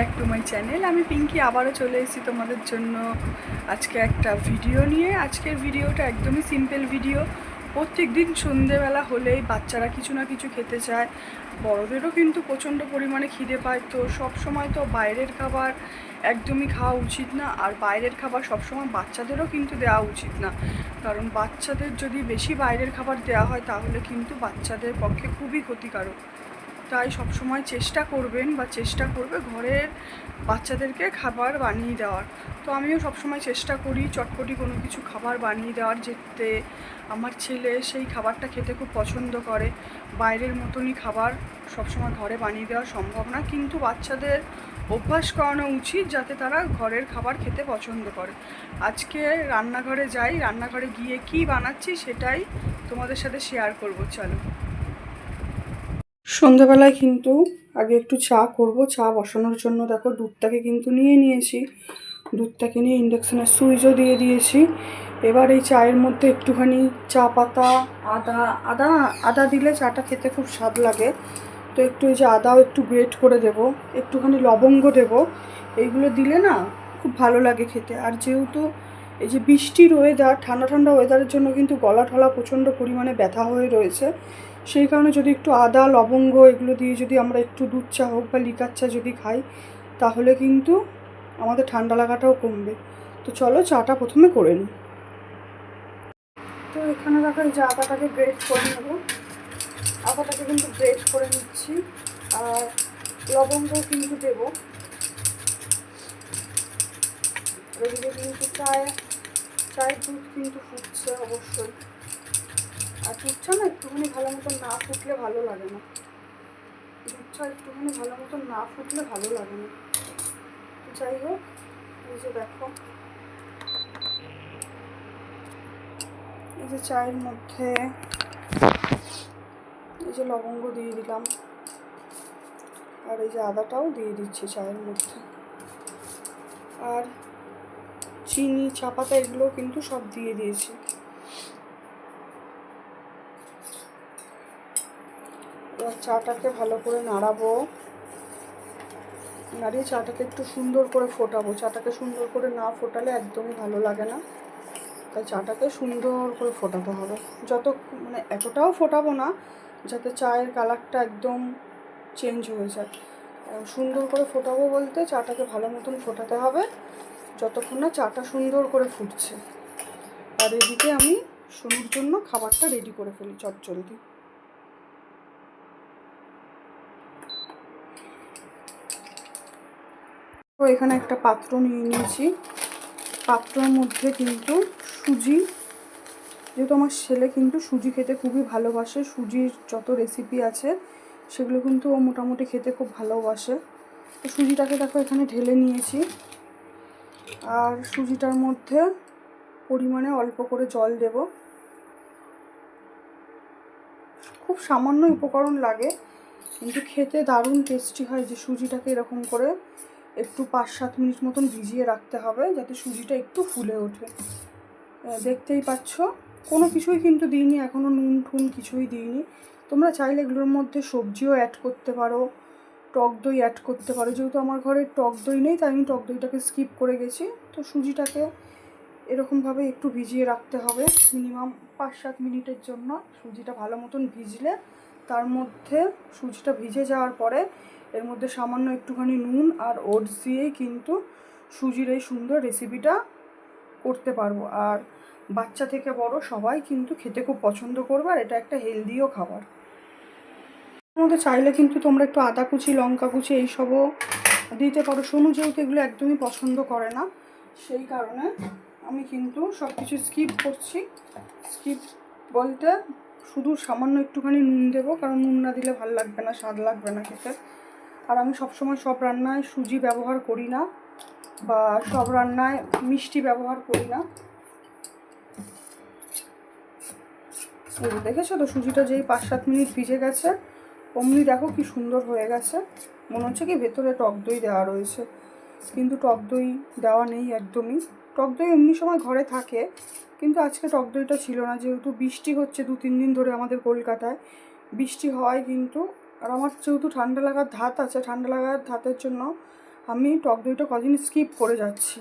Back to my channel আমি পিঙ্কি আবারও চলে এসেছি তোমাদের জন্য আজকে একটা ভিডিও নিয়ে। আজকের ভিডিওটা একদমই সিম্পল ভিডিও প্রত্যেক দিন সন্ধেবেলা হলেই বাচ্চারা কিছু না কিছু খেতে চায়। বড়দেরও কিন্তু প্রচণ্ড পরিমাণে খিদে পায়। তো সব সময় তো বাইরের খাবার একদমই খাওয়া উচিত না। আর বাইরের খাবার সবসময় বাচ্চাদেরও কিন্তু দেওয়া উচিত না। কারণ বাচ্চাদের যদি বেশি বাইরের খাবার দেওয়া হয়, তাহলে কিন্তু বাচ্চাদের পক্ষে খুবই ক্ষতিকারক। তাই সবসময় চেষ্টা করবেন বা চেষ্টা করবে ঘরের বাচ্চাদেরকে খাবার বানিয়ে দেওয়ার। তো আমিও সবসময় চেষ্টা করি চটপটি কোনো কিছু খাবার বানিয়ে দেওয়ার যেতে। আমার ছেলে সেই খাবারটা খেতে খুব পছন্দ করে। বাইরের মতনই খাবার সবসময় ঘরে বানিয়ে দেওয়া সম্ভব না। কিন্তু বাচ্চাদের অভ্যাস করানো উচিত যাতে তারা ঘরের খাবার খেতে পছন্দ করে। আজকে রান্নাঘরে যাই, রান্নাঘরে গিয়ে কি বানাচ্ছি সেটাই তোমাদের সাথে শেয়ার করব, চলো। সন্ধ্যাবেলায় কিন্তু আগে একটু চা করব। চা বসানোর জন্য দেখো দুধটাকে কিন্তু নিয়ে নিয়েছি। দুধটাকে নিয়ে ইন্ডাকশানের সুইচও দিয়ে দিয়েছি। এবার এই চায়ের মধ্যে একটুখানি চা পাতা, আদা আদা আদা দিলে চাটা খেতে খুব স্বাদ লাগে। তো একটু এই যে আদাও একটু গ্রেট করে দেব, একটুখানি লবঙ্গ দেব। এইগুলো দিলে না খুব ভালো লাগে খেতে। আর যেহেতু এই যে বৃষ্টির ওয়েদার ঠান্ডা ঠান্ডা ওয়েদারের জন্য কিন্তু গলা ঠলা প্রচণ্ড পরিমাণে ব্যথা হয়ে রয়েছে। সেই কারণে যদি একটু আদা, লবঙ্গ এগুলো দিয়ে যদি আমরা একটু দুধ চা হোক বা লিকার চা যদি খাই, তাহলে কিন্তু আমাদের ঠান্ডা লাগাটাও কমবে। তো চলো চাটা প্রথমে করে নিই। তো এখানে দেখো এই যে আদাটাকে গ্রেট করে নেব। আদাটাকে কিন্তু গ্রেট করে নিচ্ছি। আর লবঙ্গ কিন্তু দেবো। এদিকে কিন্তু চায়, চায়ের দুধ কিন্তু ফুটছে অবশ্যই। আর দুধটা না একটুখানি ভালো মতন না ফুটলে ভালো লাগে না। দুধটা একটুখানি ভালো মতন না ফুটলে ভালো লাগে না। যাই হোক, এই যে দেখো। এই যে চায়ের মধ্যে এই যে লবঙ্গ দিয়ে দিলাম। আর এই যে আদাটাও দিয়ে দিচ্ছি চায়ের মধ্যে। আর চিনি চা পাতা এগুলো কিন্তু সব দিয়ে দিয়েছি। এবার চাটাকে ভালো করে নাড়াবো। নাড়িয়ে চাটাকে একটু সুন্দর করে ফোটাবো। চাটাকে সুন্দর করে না ফোটালে একদমই ভালো লাগে না। তাই চাটাকে সুন্দর করে ফোটাতে হবে। যত মানে এতটাও ফোটাবো না, যাতে চায়ের কালারটা একদম চেঞ্জ হয়ে যায়। সুন্দর করে ফোটাবো বলতে চাটাকে ভালো মতন ফোটাতে হবে। যতক্ষণ না চাটা সুন্দর করে ফুটছে। আর এদিকে আমি শুনুর জন্য খাবারটা রেডি করে ফেলি চটজলদি। তো এখানে একটা পাত্র নিয়ে নিয়েছি। পাত্রর মধ্যে কিন্তু সুজি, যেহেতু আমার ছেলে কিন্তু সুজি খেতে খুবই ভালোবাসে, সুজির যত রেসিপি আছে সেগুলো কিন্তু ও মোটামুটি খেতে খুব ভালোবাসে। তো সুজিটাকে দেখো এখানে ঢেলে নিয়েছি। আর সুজিটার মধ্যে পরিমাণে অল্প করে জল দেব। খুব সামান্য উপকরণ লাগে, কিন্তু খেতে দারুণ টেস্টি হয় যে সুজিটাকে এরকম করে। একটু পাঁচ সাত মিনিট মতন ভিজিয়ে রাখতে হবে যাতে সুজিটা একটু ফুলে ওঠে। দেখতেই পাচ্ছ, কোনো কিছুই কিন্তু দিইনি এখনও নুন ঠুন কিছুই দিইনি। তোমরা চাইলে এগুলোর মধ্যে সবজিও অ্যাড করতে পারো, টক দই অ্যাড করতে পারো। যেহেতু আমার ঘরে টক দই নেই, তাই আমি টক দইটাকে স্কিপ করে গেছি। তো সুজিটাকে এরকমভাবে একটু ভিজিয়ে রাখতে হবে মিনিমাম পাঁচ সাত মিনিটের জন্য সুজিটা ভালো মতন ভিজলে তার মধ্যে সুজিটা ভিজে যাওয়ার পরে এর মধ্যে সামান্য একটুখানি নুন আর ওটস দিয়েই কিন্তু সুজির এই সুন্দর রেসিপিটা করতে পারব। আর বাচ্চা থেকে বড় সবাই কিন্তু খেতে খুব পছন্দ করবে আর এটা একটা হেলদিও খাবার। মধ্যে চাইলে কিন্তু তোমরা একটু আদা কুচি, লঙ্কা কুচি এইসবও দিতে পারো। সোনু যেহেতু এগুলো একদমই পছন্দ করে না, সেই কারণে আমি কিন্তু সব কিছু স্কিপ করছি। স্কিপ বলতে শুধু সামান্য একটুখানি নুন দেবো, কারণ নুন না দিলে ভালো লাগবে না, স্বাদ লাগবে না খেতে। আর আমি সবসময় সব রান্নায় সুজি ব্যবহার করি না, বা সব রান্নায় মিষ্টি ব্যবহার করি না। দেখেছ তো, সুজিটা যেই পাঁচ সাত মিনিট ভিজে গেছে, অমনি দেখো কি সুন্দর হয়ে গেছে। মনে হচ্ছে কি ভেতরে টক দই দেওয়া রয়েছে, কিন্তু টক দই দেওয়া নেই একদমই। টক দই এমনি সময় ঘরে থাকে কিন্তু আজকে টক দইটা ছিল না, যেহেতু বৃষ্টি হচ্ছে দু তিন দিন ধরে আমাদের কলকাতায়। বৃষ্টি হয় কিন্তু, আর আমার যেহেতু ঠান্ডা লাগার ধাত আছে, ঠান্ডা লাগার ধাতের জন্য আমি টক দইটা কদিন স্কিপ করে যাচ্ছি।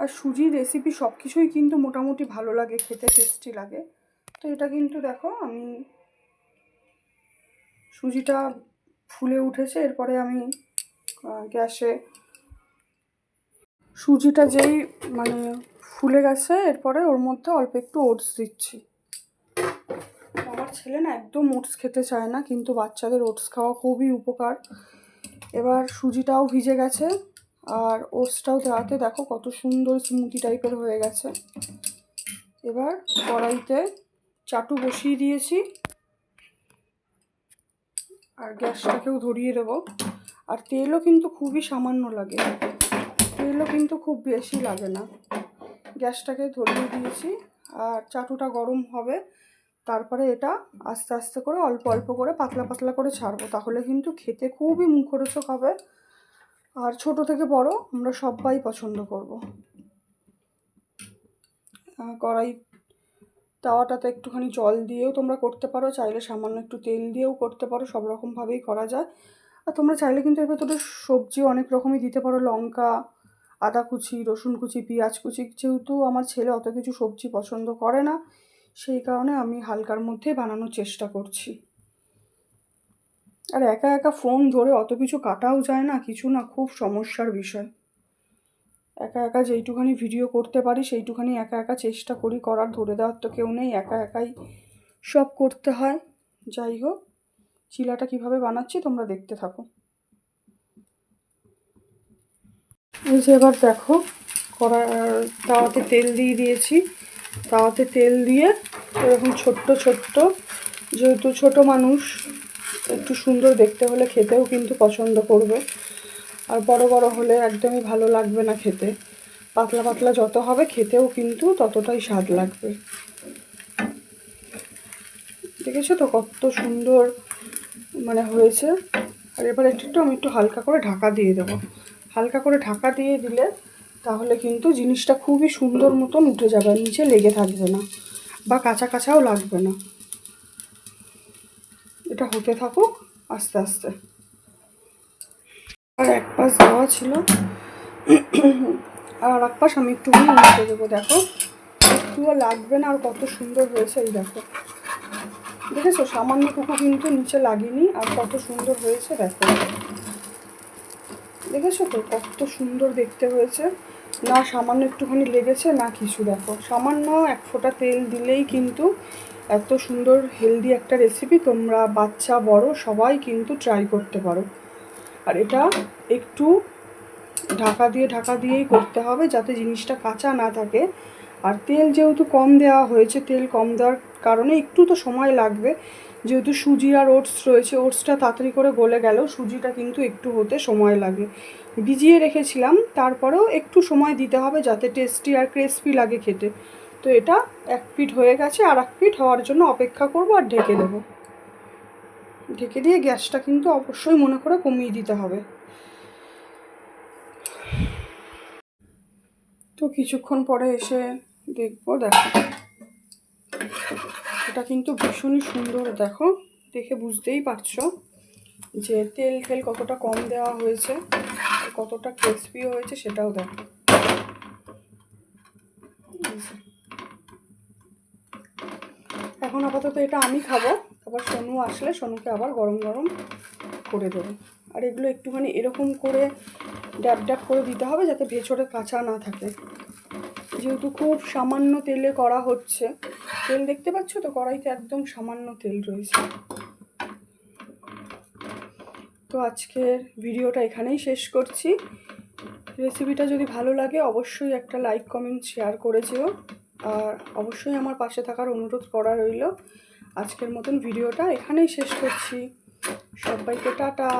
আর সুজির রেসিপি সব কিছুই কিন্তু মোটামুটি ভালো লাগে, খেতে টেস্টি লাগে। তো এটা কিন্তু দেখো, আমি সুজিটা ফুলে উঠেছে, এরপরে আমি গ্যাসে সুজিটা যেই মানে ফুলে গেছে, এরপরে ওর মধ্যে অল্প একটু ওটস দিচ্ছি। আমার ছেলে না একদম ওটস খেতে চায় না, কিন্তু বাচ্চাদের ওটস খাওয়া খুবই উপকার। এবার সুজিটাও ভিজে গেছে, আর ওটসটাও দেওয়াতে দেখো কত সুন্দর স্মুদি টাইপের হয়ে গেছে। এবার কড়াইতে চাটু বসিয়ে দিয়েছি, আর গ্যাসটাকেও ধরিয়ে দেবো। আর তেলও কিন্তু খুবই সামান্য লাগে, তেলও কিন্তু খুব বেশি লাগে না। গ্যাসটাকে ধরিয়ে দিয়েছি আর চাটুটা গরম হবে। তারপরে এটা আস্তে আস্তে করে অল্প অল্প করে পাতলা পাতলা করে ছাড়বো। তাহলে কিন্তু খেতে খুবই মুখরোচক হবে। আর ছোট থেকে বড় আমরা সবাই পছন্দ করব। কড়াই তাওয়াটাতে একটুখানি জল দিয়েও তোমরা করতে পারো, চাইলে সামান্য একটু তেল দিয়েও করতে পারো, সব রকমভাবেই করা যায়। আর তোমরা চাইলে কিন্তু এর ভেতরে সবজি অনেক রকমই দিতে পারো, লঙ্কা আদা কুচি, রসুন কুচি, পেঁয়াজ কুচি, যেহেতু আমার ছেলে অত কিছু সবজি পছন্দ করে না, সেই কারণে আমি হালকার মধ্যেই বানানোর চেষ্টা করছি। আর একা একা ফোন ধরে অত কিছু কাটাও যায় না, কিছু না, খুব সমস্যার বিষয়। একা একা যেইটুখানি ভিডিও করতে পারি, সেইটুখানি একা একা চেষ্টা করি, করার ধরে দেওয়ার তো কেউ নেই, একা একাই সব করতে হয়। যাই হোক চিলাটা কীভাবে বানাচ্ছি তোমরা দেখতে থাকো। এই যে এবার দেখো কড়া তাওয়াতে তেল দিয়ে দিয়েছি। তাওয়াতে তেল দিয়ে এরকম ছোট্ট ছোট্ট, যেহেতু ছোট মানুষ, একটু সুন্দর দেখতে হলে খেতেও কিন্তু পছন্দ করবে। আর বড় বড় হলে একদমই ভালো লাগবে না খেতে। পাতলা পাতলা যত হবে, খেতেও কিন্তু ততটাই স্বাদ লাগবে। দেখেছ তো কত সুন্দর মানে হয়েছে? আর এবার একটু একটু, আমি একটু হালকা করে ঢাকা দিয়ে দেবো। হালকা করে ঢাকা দিয়ে দিলে তাহলে কিন্তু জিনিসটা খুবই সুন্দর মতন উঠে যাবে নিচে লেগে থাকবে না বা কাঁচা কাঁচাও লাগবে না। এটা হতে থাকুক আস্তে আস্তে। আর এক পাশ দেওয়া ছিল। আর এক পাশ আমি একটুখানি উল্টে দেবো, দেখো। একটুও লাগবে না, আর কত সুন্দর হয়েছে এই দেখো। দেখেছ? সামান্যটুকু কিন্তু নিচে লাগেনি, আর কত সুন্দর হয়েছে, দেখো। দেখেছ তো? কত সুন্দর দেখতে হয়েছে। না, সামান্য একটুখানি লেগেছে, না কিছু দেখো। সামান্য এক ফোঁটা তেল দিলেই কিন্তু এত সুন্দর হেলদি একটা রেসিপি তোমরা বাচ্চা, বড় সবাই কিন্তু ট্রাই করতে পারো। আর এটা একটু ঢাকা দিয়ে, ঢাকা দিয়েই করতে হবে যাতে জিনিসটা কাঁচা না থাকে। আর তেল যেহেতু কম দেওয়া হয়েছে, তেল কম দেওয়ার কারণে একটু তো সময় লাগবে। যেহেতু সুজি আর ওটস রয়েছে, ওটসটা তাড়াতাড়ি করে গলে গেল। সুজিটা কিন্তু একটু হতে সময় লাগে। ভিজিয়ে রেখেছিলাম, তারপরেও একটু সময় দিতে হবে যাতে টেস্টি আর ক্রিসপি লাগে খেতে। তো এটা এক পিঠ হয়ে গেছে, আর এক পিঠ হওয়ার জন্য অপেক্ষা করব আর ঢেকে দেবো। ঢেকে দিয়ে গ্যাসটা কিন্তু অবশ্যই মনে করে কমিয়ে দিতে হবে। তো কিছুক্ষণ পরে এসে দেখব, দেখো। এটা কিন্তু ভীষণই সুন্দর, দেখো। দেখে বুঝতেই পারছ যে তেল তেল কতটা কম দেওয়া হয়েছে, কতটা ক্রিসপি হয়েছে সেটাও দেখো। এখন আপাতত এটা আমি খাব, আবার সোনু আসলে সোনুকে আবার গরম গরম করে দেবো। আর এগুলো একটুখানি এরকম করে ড্যাব ড্যাব করে দিতে হবে যাতে ভেতরে কাঁচা না থাকে। যেহেতু খুব সামান্য তেলে করা হচ্ছে তেল দেখতে পাচ্ছ তো? কড়াইতে একদম সামান্য তেল রয়েছে। তো আজকের ভিডিওটা এখানেই শেষ করছি। রেসিপিটা যদি ভালো লাগে, অবশ্যই একটা লাইক, কমেন্ট, শেয়ার করে যেও। আর অবশ্যই আমার পাশে থাকার অনুরোধ করা রইল। আজকের মতন ভিডিওটা এখানেই শেষ করছি। সবাইকে টাটা।